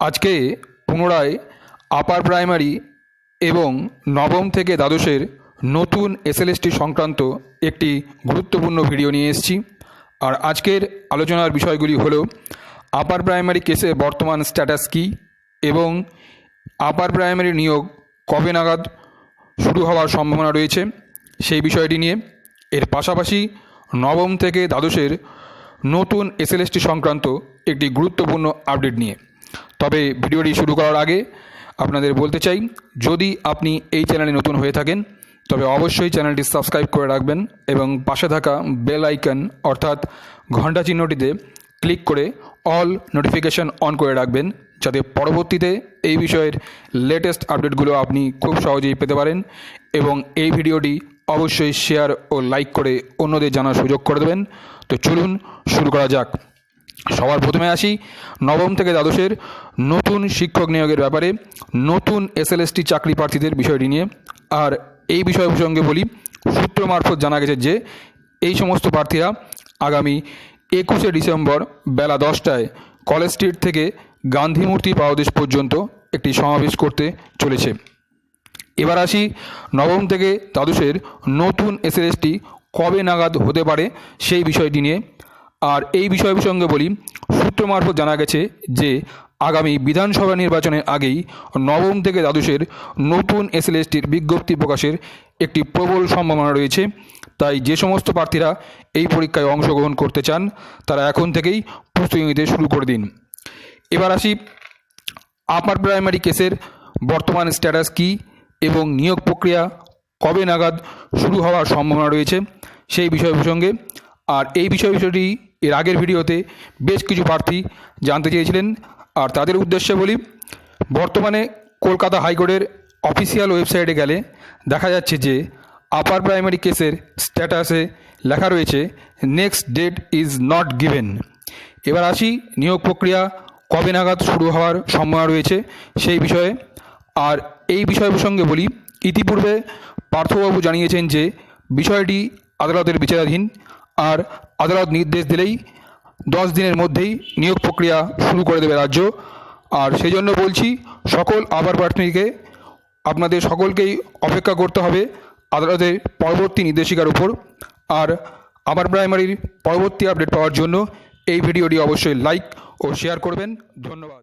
আজকে পুনরায় upper primary এবং নবম থেকে দ্বাদশের নতুন এসএলএসটি সংক্রান্ত একটি গুরুত্বপূর্ণ ভিডিও নিয়ে এসেছি। আর আজকের আলোচনার বিষয়গুলি হল, আপার প্রাইমারি কেসে বর্তমান স্ট্যাটাস কী এবং আপার প্রাইমারি নিয়োগ কবে নাগাদ শুরু হওয়ার সম্ভাবনা রয়েছে সেই বিষয়টি নিয়ে। এর পাশাপাশি নবম থেকে দ্বাদশের নতুন এসএলএসটি সংক্রান্ত একটি গুরুত্বপূর্ণ আপডেট নিয়ে। তবে ভিডিওটি শুরু করার আগে আপনাদের বলতে চাই, যদি আপনি এই চ্যানেলে নতুন হয়ে থাকেন, তবে অবশ্যই চ্যানেলটি সাবস্ক্রাইব করে রাখবেন এবং পাশে থাকা বেল আইকন, অর্থাৎ ঘণ্টা চিহ্নটিতে ক্লিক করে অল নোটিফিকেশন অন করে রাখবেন, যাতে পরবর্তীতে এই বিষয়ের লেটেস্ট আপডেটগুলো আপনি খুব সহজেই পেতে পারেন এবং এই ভিডিওটি অবশ্যই শেয়ার ও লাইক করে অন্যদের জানার সুযোগ করে দেবেন। তো চলুন শুরু করা যাক। সবার প্রথমে আসি নবম থেকে দ্বাদশের নতুন শিক্ষক নিয়োগের ব্যাপারে, নতুন এসএলএসটি চাকরি প্রার্থীদের বিষয়টি নিয়ে। আর এই বিষয় প্রসঙ্গে বলি, সূত্র মারফত জানা গেছে যে, এই সমস্ত প্রার্থীরা আগামী একুশে ডিসেম্বর বেলা দশটায় কলেজ স্ট্রিট থেকে গান্ধী মূর্তি পাওয়াদেশ পর্যন্ত একটি সমাবেশ করতে চলেছে। এবার আসি নবম থেকে দ্বাদশের নতুন এসএলএসটি কবে নাগাদ হতে পারে সেই বিষয়টি নিয়ে। আর এই বিষয় প্রসঙ্গে বলি, সূত্র মারফত জানা গেছে যে, আগামী বিধানসভা নির্বাচনের আগেই নবম থেকে দ্বাদশের নতুন এসএলএসটির বিজ্ঞপ্তি প্রকাশের একটি প্রবল সম্ভাবনা রয়েছে। তাই যে সমস্ত প্রার্থীরা এই পরীক্ষায় অংশগ্রহণ করতে চান, তারা এখন থেকেই প্রস্তুতি নিতে শুরু করে দিন। এবার আসি আপার প্রাইমারি কেসের বর্তমান স্ট্যাটাস কী এবং নিয়োগ প্রক্রিয়া কবে নাগাদ শুরু হওয়ার সম্ভাবনা রয়েছে, সেই বিষয় প্রসঙ্গে। আর এই বিষয় বিষয়টি এর আগের ভিডিওতে বেশ কিছু প্রার্থী জানতে চেয়েছিলেন। আর তাদের উদ্দেশ্যে বলি, বর্তমানে কলকাতা হাইকোর্টের অফিসিয়াল ওয়েবসাইটে গেলে দেখা যাচ্ছে যে আপার প্রাইমারি কেসের স্ট্যাটাসে লেখা রয়েছে next date is not given এবার আসি, নিয়োগ প্রক্রিয়া কবে নাগাদ শুরু হওয়ার সম্ভাবনা রয়েছে সেই বিষয়ে। আর এই বিষয় প্রসঙ্গে বলি, ইতিপূর্বে পার্থবাবু জানিয়েছেন যে বিষয়টি আদালতের বিচারাধীন। আর আদালত নির্দেশ দিলেই দশ দিনের মধ্যেই নিয়োগ প্রক্রিয়া শুরু করে দেবে রাজ্য। আর সেই জন্য বলছি, সকল আবার প্রার্থীকে আপনাদের সকলকেই অপেক্ষা করতে হবে আদালতের পরবর্তী নির্দেশিকার উপর। আর আবার প্রাইমারির পরবর্তী আপডেট পাওয়ার জন্য এই ভিডিওটি অবশ্যই লাইক ও শেয়ার করবেন। ধন্যবাদ।